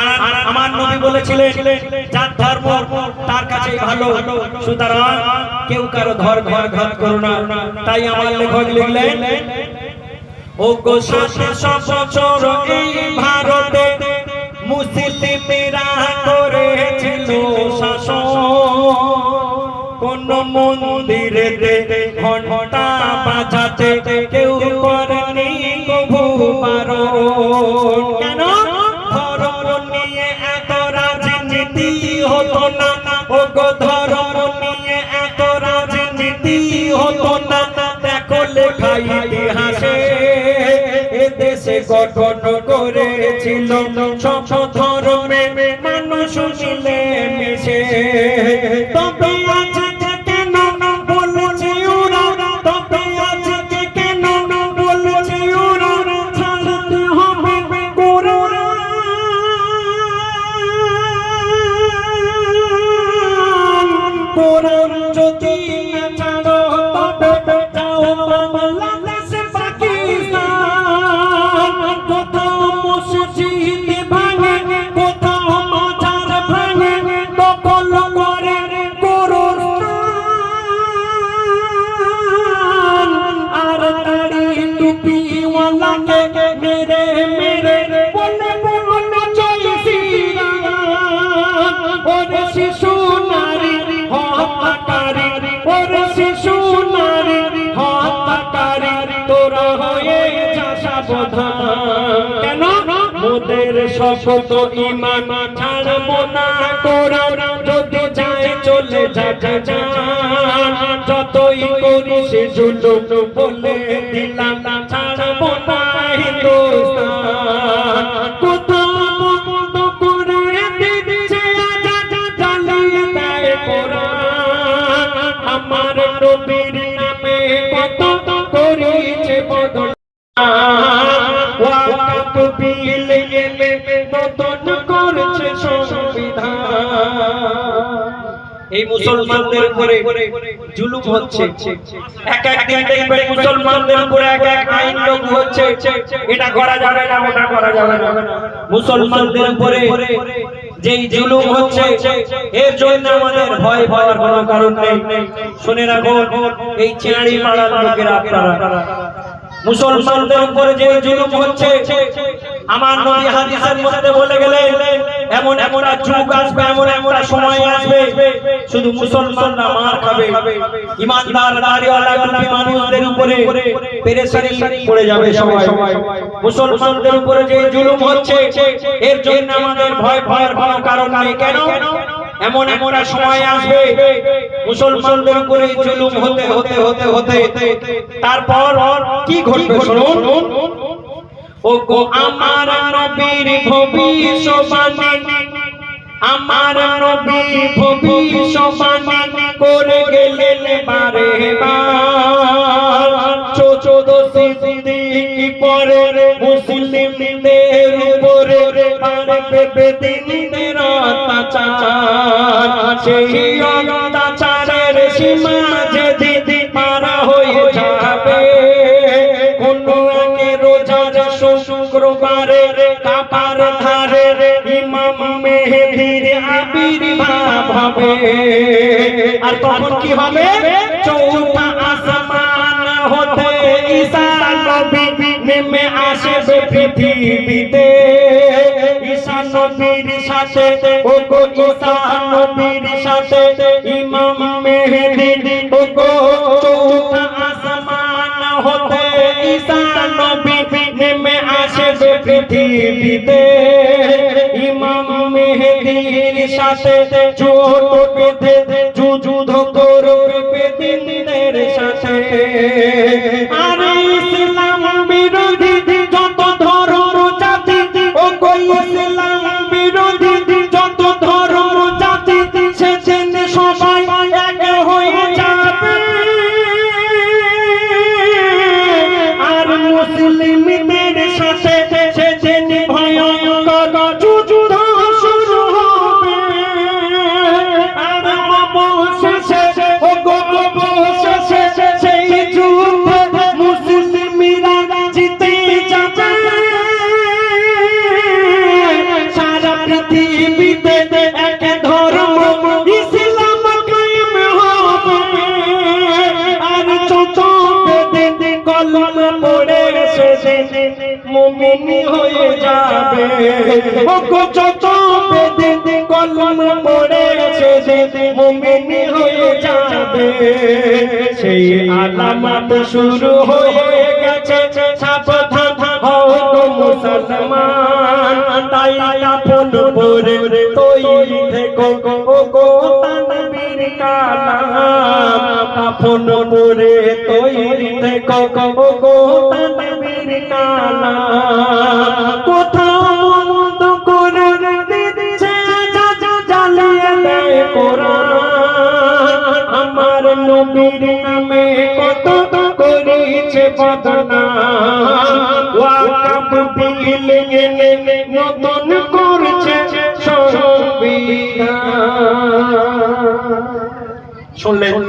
আর আমার নবী বলেছিলেন, যার ধর্ম তার কাছে ভালো, সুতরাং কেউ কারও ধর্ম ঘাত করো না। তাই আমার লেখক লিখলেন ও গো সাথে সবচর এই ভারতে মুসলিমেরা করেছিল শাসন। কোন মন্দিরেতে ঘণ্টা বাজাতে গো ধর্ম নিয়ে এত রাজনীতি হতো না। দেখো লেখা ইতিহাসে, এ দেশে গঠন করেছিল সব শপথ ইমান ছাড়বো না কোরআন। যদি যায়, চলে যা যা যা যতই করি সে জুলুম বলে দিলাম, ছাড়বো না হিন্দুস্তান। কোথাও বন্ধ করে দিচ্ছে জ্বালিয়ে দেয় কোরআন। আমার নবীর নামে কত করেছে বদল ওয়াকাত বিল এই মুসলমানদের উপরে জুলুম হচ্ছে। এক এক দিন দেখবেন মুসলমানদের উপরে এক এক আইন লাগু হচ্ছে। এটা করা যাবে না, ওটা করা যাবে না। মুসলমানদের উপরে যেই জুলুম হচ্ছে, এর জন্য আমাদের ভয় পাওয়ার কোনো কারণ নেই। শুনে রাখুন, এই আপনারা। মুসলমানদের উপরে যে জুলুম হচ্ছে, আমার নবী হাদিসের মধ্যে বলে গেলেন এমন এমন যুগ আসবে এমন এমন সময় আসবে শুধু মুসলমানরা মার খাবে। ইমানদার দাড়িওয়ালা টুপি মানুষদের উপরে পেরেশানি পড়ে যাবে সবাই। মুসলমানদের উপরে যে জুলুম হচ্ছে এর জন্য আমাদের ভয় পাওয়ার কোনো কারণ নেই। কেন? এমন এমন এক সময় আসবে মুসলমানদের উপরে জুলুম হতে হতে হতে হতে তারপর কি ঘটবে শুনুন? ও গো আমার নবীর ভবিষ্যবাণী, আমার নবীর ভবিষ্যবাণী করে গেলেন বারে বার। চোদ্দ সিদ্দিক পরে মুসলিমদের উপরে পারবে বেদিনদের অত্যাচার সেই হবে আর তখন কি হবে? চৌথা আসমান হতে ঈসা নবী নেমে আসবে পৃথিবীতে। ঈসা নবীর সাথে ও গো ঈসা নবীর সাথে, ইমাম মেহেদি ও গো চৌথা আসমান হতে ঈসা নবী নেমে আসবে পৃথিবীতে। মেহেদির সাথে জোট বেঁধে যুদ্ধ করবে দিনের সাথে কলম পড়ে সেদিন মুমিনি হয়ে যাবে। ওগো যত বেদিন কলম পড়ে সেদিন মুমিনি হয়ে যাবে। সেই আলামত শুরু হয়ে থেকো ও গো তানবীর কালাম। আপন পরে তৈরি থেকো ও গো তানবীর কালাম। কোথাও মন্দ করে কত করেছে বদনাম। ওয়াকাব বিল নতুন son lejos,